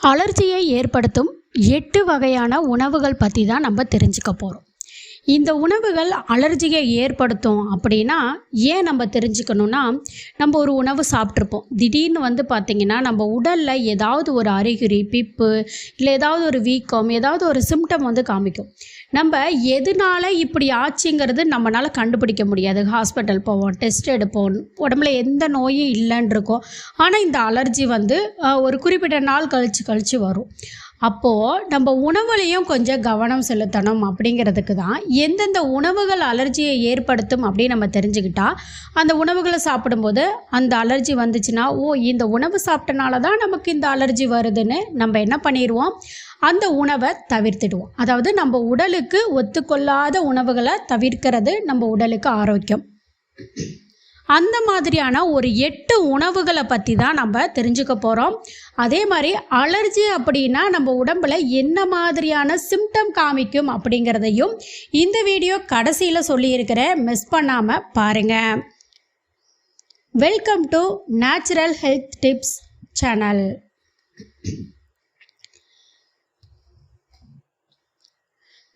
அலர்ஜியை ஏற்படுத்தும் எட்டு வகையான உணவுகள் பற்றி தான் நம்ம தெரிஞ்சுக்க போகிறோம் இந்த உணவுகள் அலர்ஜியை ஏற்படுத்தும் அப்படின்னா ஏன் நம்ம தெரிஞ்சுக்கணுன்னா நம்ம ஒரு உணவு சாப்பிட்ருப்போம் திடீர்னு வந்து பார்த்திங்கன்னா நம்ம உடலில் ஏதாவது ஒரு அறிகுறி பிப்பு இல்லை ஏதாவது ஒரு வீக்கம் ஏதாவது ஒரு சிம்டம் வந்து காமிக்கும். நம்ம எதனால இப்படி ஆச்சுங்கிறது நம்மளால் கண்டுபிடிக்க முடியாது. ஹாஸ்பிட்டல் போவோம் டெஸ்ட் எடுப்போம் உடம்புல எந்த நோயும் இல்லைன்னு இருக்கோம். ஆனால் இந்த அலர்ஜி வந்து ஒரு குறிப்பிட்ட நாள் கழித்து கழித்து வரும். அப்போது நம்ம உணவுலையும் கொஞ்சம் கவனம் செலுத்தணும் அப்படிங்கிறதுக்கு தான் எந்தெந்த உணவுகள் அலர்ஜியை ஏற்படுத்தும் அப்படின்னு நம்ம தெரிஞ்சுக்கிட்டால் அந்த உணவுகளை சாப்பிடும்போது அந்த அலர்ஜி வந்துச்சுன்னா ஓ இந்த உணவு சாப்பிட்டனால தான் நமக்கு இந்த அலர்ஜி வருதுன்னு நம்ம என்ன பண்ணிடுவோம் அந்த உணவை தவிர்த்துடுவோம். அதாவது நம்ம உடலுக்கு ஒத்துக்கொள்ளாத உணவுகளை தவிர்க்கிறது நம்ம உடலுக்கு ஆரோக்கியம். அந்த மாதிரியான ஒரு எட்டு உணவுகளை பற்றி தான் நம்ம தெரிஞ்சுக்க போகிறோம் அதே மாதிரி அலர்ஜி அப்படின்னா நம்ம உடம்புல என்ன மாதிரியான சிம்டம் காமிக்கும் அப்படிங்கிறதையும் இந்த வீடியோ கடைசியில் சொல்லியிருக்கிறேன் மிஸ் பண்ணாமல் பாருங்கள் welcome to natural health tips channel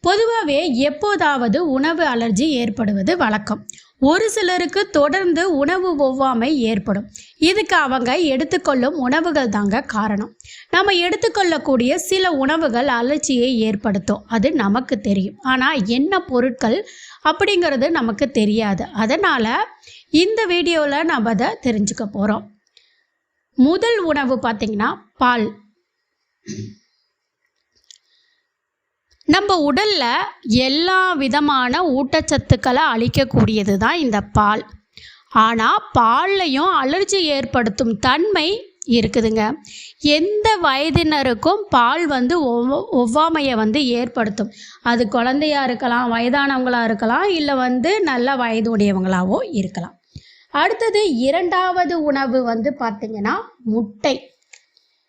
பொதுவாகவே எப்போதாவது உணவு அலர்ஜி ஏற்படுவது வழக்கம். ஒரு சிலருக்கு தொடர்ந்து உணவு ஒவ்வாமை ஏற்படும். இதுக்கு அவங்க எடுத்துக்கொள்ளும் உணவுகள் தாங்க காரணம். நம்ம எடுத்துக்கொள்ளக்கூடிய சில உணவுகள் அலர்ச்சியை ஏற்படுத்தும். அது நமக்கு தெரியும். ஆனால் என்ன பொருட்கள் அப்படிங்கிறது நமக்கு தெரியாது. அதனால் இந்த வீடியோவில் நம்ம அதை தெரிஞ்சுக்க போகிறோம் முதல் உணவு பார்த்திங்கன்னா பால். நம்ம உடலில் எல்லா விதமான ஊட்டச்சத்துக்களை அளிக்கக்கூடியது தான் இந்த பால். ஆனால் பால்லையும் அலர்ஜி ஏற்படுத்தும் தன்மை இருக்குதுங்க. எந்த வயதினருக்கும் பால் வந்து ஒவ் ஒவ்வாமையை வந்து ஏற்படுத்தும். அது குழந்தையாக இருக்கலாம் வயதானவங்களாக இருக்கலாம் இல்லை வந்து நல்ல வயதுடையவங்களாவோ இருக்கலாம். அடுத்தது இரண்டாவது உணவு வந்து பார்த்திங்கன்னா முட்டை.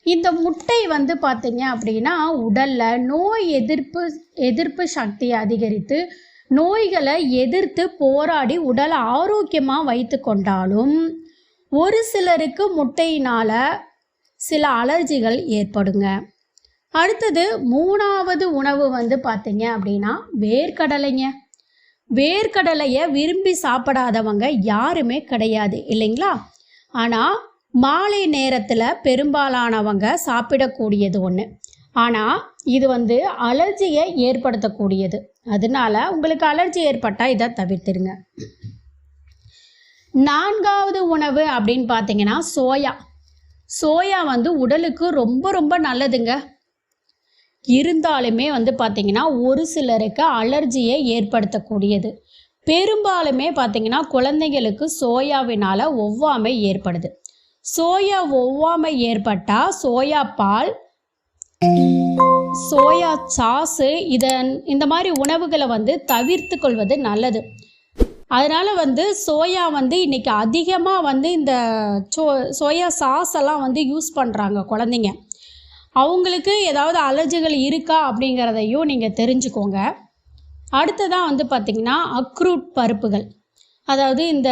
இந்த முட்டை வந்து பார்த்தீங்க அப்படின்னா உடல்ல நோய் எதிர்ப்பு எதிர்ப்பு சக்தியை அதிகரித்து நோய்களை எதிர்த்து போராடி உடலை ஆரோக்கியமாக வைத்து கொண்டாலும் ஒரு சிலருக்கு முட்டையினால சில அலர்ஜிகள் ஏற்படுங்க. அடுத்தது மூணாவது உணவு வந்து பார்த்தீங்க அப்படின்னா வேர்க்கடலைங்க. வேர்க்கடலையை விரும்பி சாப்பிடாதவங்க யாருமே கிடையாது இல்லைங்களா? ஆனால் மாலை நேரத்தில் பெரும்பாலானவங்க சாப்பிடக்கூடியது ஒன்று ஆனால் இது வந்து அலர்ஜியை ஏற்படுத்தக்கூடியது. அதனால உங்களுக்கு அலர்ஜி ஏற்பட்டால் இதை தவிர்த்துருங்க. நான்காவது உணவு அப்படின்னு பார்த்தீங்கன்னா சோயா. சோயா வந்து உடலுக்கு ரொம்ப ரொம்ப நல்லதுங்க. இருந்தாலுமே வந்து பார்த்தீங்கன்னா ஒரு சிலருக்கு அலர்ஜியை ஏற்படுத்தக்கூடியது. பெரும்பாலுமே பார்த்தீங்கன்னா குழந்தைகளுக்கு சோயாவினால் ஒவ்வாமை ஏற்படுது. சோயா ஒவ்வாமை ஏற்பட்டால் சோயா பால் சோயா சாஸு இதன் இந்த மாதிரி உணவுகளை வந்து தவிர்த்து கொள்வது நல்லது. அதனால் வந்து சோயா வந்து இன்றைக்கி அதிகமாக வந்து இந்த சோ சோயா சாஸ் எல்லாம் வந்து யூஸ் பண்ணுறாங்க குழந்தைங்க. அவங்களுக்கு ஏதாவது அலர்ஜிகள் இருக்கா அப்படிங்கிறதையும் நீங்கள் தெரிஞ்சுக்கோங்க. அடுத்ததாக வந்து பார்த்திங்கன்னா அக்ரூட் பருப்புகள். அதாவது இந்த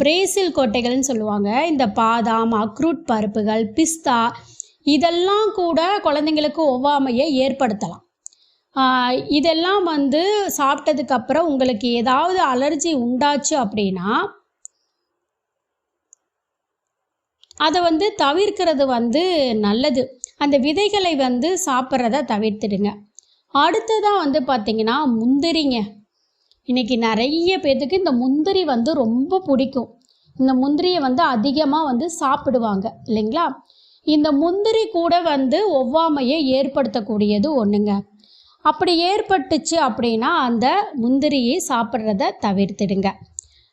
பிரேசில் கொட்டைகள்னு சொல்லுவாங்க. இந்த பாதாம் அக்ரூட் பருப்புகள் பிஸ்தா இதெல்லாம் கூட குழந்தைங்களுக்கு ஒவ்வாமையை ஏற்படுத்தலாம். இதெல்லாம் வந்து சாப்பிட்டதுக்கப்புறம் உங்களுக்கு ஏதாவது அலர்ஜி உண்டாச்சு அப்படின்னா அதை வந்து தவிர்க்கிறது வந்து நல்லது. அந்த விதைகளை வந்து சாப்பிட்றத தவிர்த்துடுங்க. அடுத்ததாக வந்து பார்த்திங்கன்னா முந்திரிங்க. இன்னைக்கு நிறைய பேர்த்துக்கு இந்த முந்திரி வந்து ரொம்ப பிடிக்கும். இந்த முந்திரியை வந்து அதிகமாக வந்து சாப்பிடுவாங்க இல்லைங்களா? இந்த முந்திரி கூட வந்து ஒவ்வாமையை ஏற்படுத்தக்கூடியது ஒன்றுங்க அப்படி ஏற்பட்டுச்சு அப்படின்னா அந்த முந்திரியை சாப்பிட்றத தவிர்த்துடுங்க.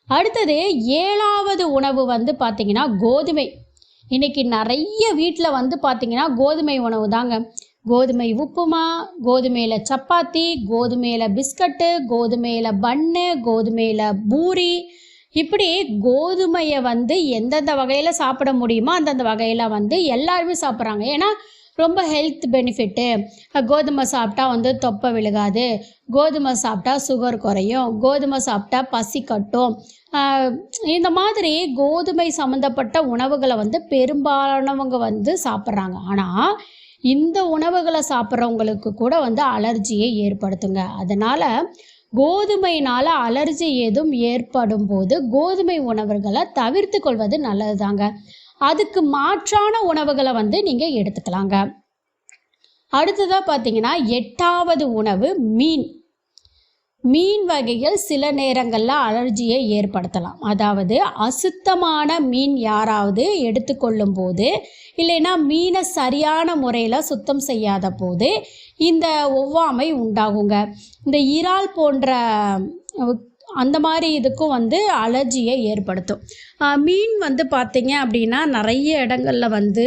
அடுத்தது ஏழாவது உணவு வந்து பார்த்திங்கன்னா கோதுமை. இன்றைக்கி நிறைய வீட்டில் வந்து பார்த்திங்கன்னா கோதுமை உணவு தாங்க. கோதுமை உப்புமா கோதுமையில் சப்பாத்தி கோதுமையில் பிஸ்கட்டு கோதுமையில் பன்னு கோதுமையில் பூரி. இப்படி கோதுமையை வந்து எந்தெந்த வகையில் சாப்பிட முடியுமோ அந்தந்த வகையில் வந்து எல்லாருமே சாப்பிட்றாங்க. ஏன்னா ரொம்ப ஹெல்த் பெனிஃபிட்டு கோதுமை சாப்பிட்டா வந்து தொப்பை விழுகாது. கோதுமை சாப்பிட்டா சுகர் குறையும். கோதுமை சாப்பிட்டா பசி கட்டும். இந்த மாதிரி கோதுமை சம்மந்தப்பட்ட உணவுகளை வந்து பெரும்பாலானவங்க வந்து சாப்பிட்றாங்க. ஆனால் இந்த உணவுகளை சாப்பிட்றவங்களுக்கு கூட வந்து அலர்ஜியை ஏற்படுத்துங்க. அதனால் கோதுமையினால் அலர்ஜி ஏதும் ஏற்படும் போது கோதுமை உணவுகளை தவிர்த்து கொள்வது நல்லதுதாங்க. அதுக்கு மாற்றான உணவுகளை வந்து நீங்கள் எடுத்துக்கலாங்க. அடுத்ததாக பார்த்தீங்கன்னா எட்டாவது உணவு மீன். மீன் வகைகள் சில நேரங்களில் அலர்ஜியை ஏற்படுத்தலாம். அதாவது அசுத்தமான மீன் யாராவது எடுத்துக்கொள்ளும் போது இல்லைன்னா மீனை சரியான முறையில் சுத்தம் செய்யாத போது இந்த ஒவ்வாமை உண்டாகுங்க. இந்த இறால் போன்ற அந்த மாதிரி இதுக்கும் வந்து அலர்ஜியை ஏற்படுத்தும். மீன் வந்து பார்த்தீங்க அப்படின்னா நிறைய இடங்களில் வந்து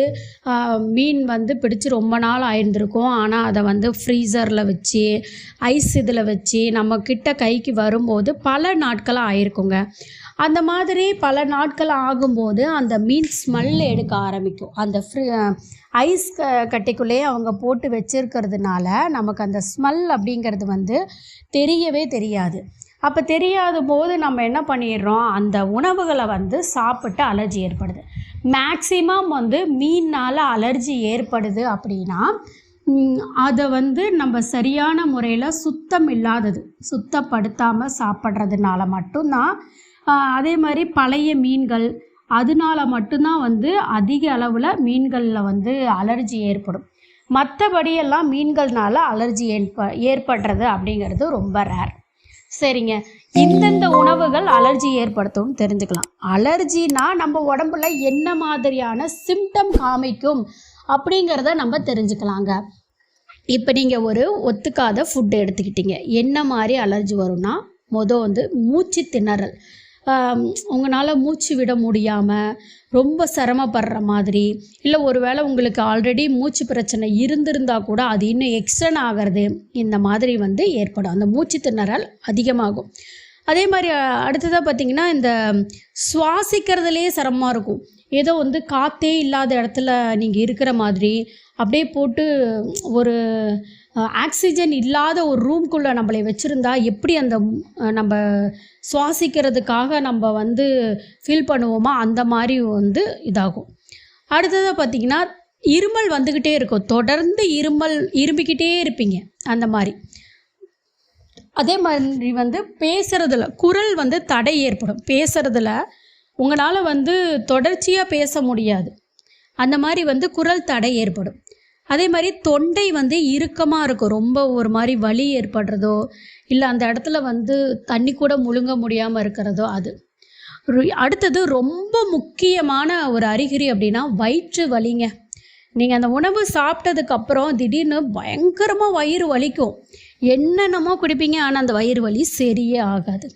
மீன் வந்து பிடிச்சி ரொம்ப நாள் ஆயிருந்திருக்கும். ஆனால் அதை வந்து ஃப்ரீசரில் வச்சு ஐஸ் இதில் வச்சு நம்ம கிட்ட கைக்கு வரும்போது பல நாட்களாக ஆயிருக்குங்க. அந்த மாதிரி பல நாட்கள் ஆகும்போது அந்த மீன் ஸ்மெல் எடுக்க ஆரம்பிக்கும். அந்த ஃப்ரீ ஐஸ் க கட்டிக்குள்ளேயே அவங்க போட்டு வச்சுருக்கிறதுனால நமக்கு அந்த ஸ்மெல் அப்படிங்கிறது வந்து தெரியவே தெரியாது. அப்போ தெரியாத போது நம்ம என்ன பண்ணிடுறோம்? அந்த உணவுகளை வந்து சாப்பிட்டு அலர்ஜி ஏற்படுது. மேக்சிமம் வந்து மீனால் அலர்ஜி ஏற்படுது அப்படின்னா அதை வந்து நம்ம சரியான முறையில் சுத்தம் இல்லாதது சுத்தப்படுத்தாமல் சாப்பிட்றதுனால மட்டும்தான் அதே மாதிரி பழைய மீன்கள் அதனால மட்டும்தான் வந்து அதிக அளவில் மீன்களில் வந்து அலர்ஜி ஏற்படும். மற்றபடியெல்லாம் மீன்கள்னால அலர்ஜி ஏற்ப ஏற்படுறது அப்படிங்கிறது ரொம்ப ரேர் சரிங்க. இந்தந்த உணவுகள் அலர்ஜி ஏற்படுத்தும் தெரிஞ்சுக்கலாம். அலர்ஜினா நம்ம உடம்புல என்ன மாதிரியான சிம்டம் காமிக்கும் அப்படிங்கிறத நம்ம தெரிஞ்சுக்கலாங்க. இப்போ நீங்கள் ஒரு ஒத்துக்காத ஃபுட்டு எடுத்துக்கிட்டீங்க. என்ன மாதிரி அலர்ஜி வரும்னா மொதல் வந்து மூச்சு திணறல். உங்களால் மூச்சு விட முடியாமல் ரொம்ப சிரமப்படுற மாதிரி இல்லை ஒருவேளை உங்களுக்கு ஆல்ரெடி மூச்சு பிரச்சனை இருந்திருந்தால் கூட அது இன்னும் எக்ஸ்டன் ஆகிறது இந்த மாதிரி வந்து ஏற்படும். அந்த மூச்சு திணறல் அதிகமாகும். அதே மாதிரி அடுத்ததாக பார்த்தீங்கன்னா இந்த சுவாசிக்கிறதுலே சிரமமாக இருக்கும். ஏதோ வந்து காற்றே இல்லாத இடத்துல நீங்கள் இருக்கிற மாதிரி அப்படியே போட்டு ஒரு ஆக்சிஜன் இல்லாத ஒரு ரூம்குள்ளே நம்மளை வச்சுருந்தா எப்படி அந்த நம்ம சுவாசிக்கிறதுக்காக நம்ம வந்து ஃபீல் பண்ணுவோமோ அந்த மாதிரி வந்து இதாகும். அடுத்ததாக பார்த்தீங்கன்னா இருமல் வந்துக்கிட்டே இருக்கும். தொடர்ந்து இருமல் இரும்பிக்கிட்டே இருப்பீங்க. அந்த மாதிரி. அதே மாதிரி வந்து பேசுகிறதுல குரல் வந்து தடை ஏற்படும். பேசுகிறதுல உங்களால் வந்து தொடர்ச்சியாக பேச முடியாது. அந்த மாதிரி வந்து குரல் தடை ஏற்படும். அதே மாதிரி தொண்டை வந்து இறுக்கமாக இருக்கும். ரொம்ப ஒரு மாதிரி வலி ஏற்படுறதோ இல்லை அந்த இடத்துல வந்து தண்ணி கூட முழுங்க முடியாமல் இருக்கிறதோ அது. அடுத்தது ரொம்ப முக்கியமான ஒரு அறிகுறி அப்படின்னா வயிற்று வலிங்க. நீங்கள் அந்த உணவு சாப்பிட்டதுக்கப்புறம் திடீர்னு பயங்கரமாக வயிறு வலிக்கும். என்னென்னமோ குடிப்பீங்க ஆனால் அந்த வயிறு வலி சரியே ஆகாது.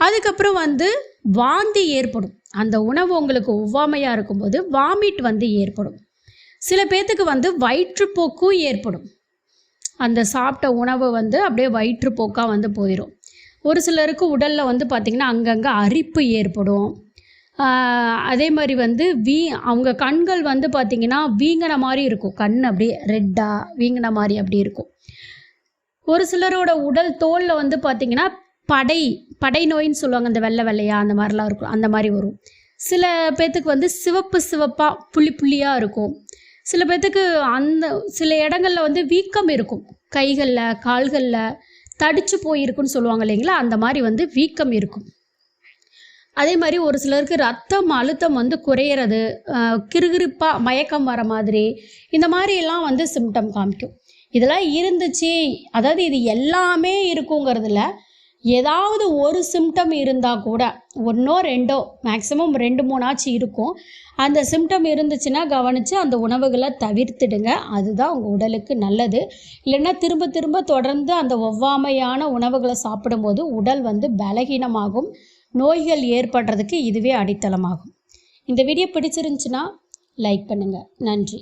அதுக்கப்புறம் வந்து வாந்தி ஏற்படும். அந்த உணவு உங்களுக்கு ஒவ்வாமையாக இருக்கும்போது வாமிட் வந்து ஏற்படும். சில பேர்த்துக்கு வந்து வயிற்றுப்போக்கும் ஏற்படும். அந்த சாப்பிட்ட உணவு வந்து அப்படியே வயிற்றுப்போக்காக வந்து போயிடும் ஒரு சிலருக்கு உடலில் வந்து பார்த்திங்கன்னா அங்கங்கே அரிப்பு ஏற்படும். அதே மாதிரி வந்து வீ அவங்க கண்கள் வந்து பார்த்திங்கன்னா வீங்கின மாதிரி இருக்கும். கண் அப்படியே ரெட்டாக வீங்கின மாதிரி அப்படி இருக்கும். ஒரு சிலரோட உடல் தோலில் வந்து பார்த்திங்கன்னா படை படை நோயின்னு சொல்லுவாங்க. அந்த வெள்ளை வெள்ளையா அந்த மாதிரிலாம் இருக்கும். அந்த மாதிரி வரும். சில பேர்த்துக்கு வந்து சிவப்பு சிவப்பாக புள்ளி புள்ளியாக இருக்கும். சில பேர்த்துக்கு அந்த சில இடங்களில் வந்து வீக்கம் இருக்கும். கைகளில் கால்களில் தடிச்சு போயிருக்குன்னு சொல்லுவாங்க இல்லைங்களா? அந்த மாதிரி வந்து வீக்கம் இருக்கும். அதே மாதிரி ஒரு சிலருக்கு ரத்தம் அழுத்தம் வந்து குறையிறது கிறுகிறுப்பாக மயக்கம் வர மாதிரி இந்த மாதிரிலாம் வந்து சிம்டம் காமிக்கும். இதெல்லாம் இருந்துச்சு. அதாவது இது எல்லாமே இருக்குங்கிறதுல ஏதாவது ஒரு சிம்டம் இருந்தால் கூட ஒன்றோ ரெண்டோ மேக்ஸிமம் ரெண்டு மூணாச்சும் இருக்கும். அந்த சிம்டம் இருந்துச்சுன்னா கவனித்து அந்த உணவுகளை தவிர்த்துடுங்க. அதுதான் உங்கள் உடலுக்கு நல்லது. இல்லைன்னா திரும்ப திரும்ப தொடர்ந்து அந்த ஒவ்வாமையான உணவுகளை சாப்பிடும்போது உடல் வந்து பலகீனமாகும். நோய்கள் ஏற்படுறதுக்கு இதுவே அடித்தளமாகும். இந்த வீடியோ பிடிச்சிருந்துச்சுன்னா லைக் பண்ணுங்கள் நன்றி.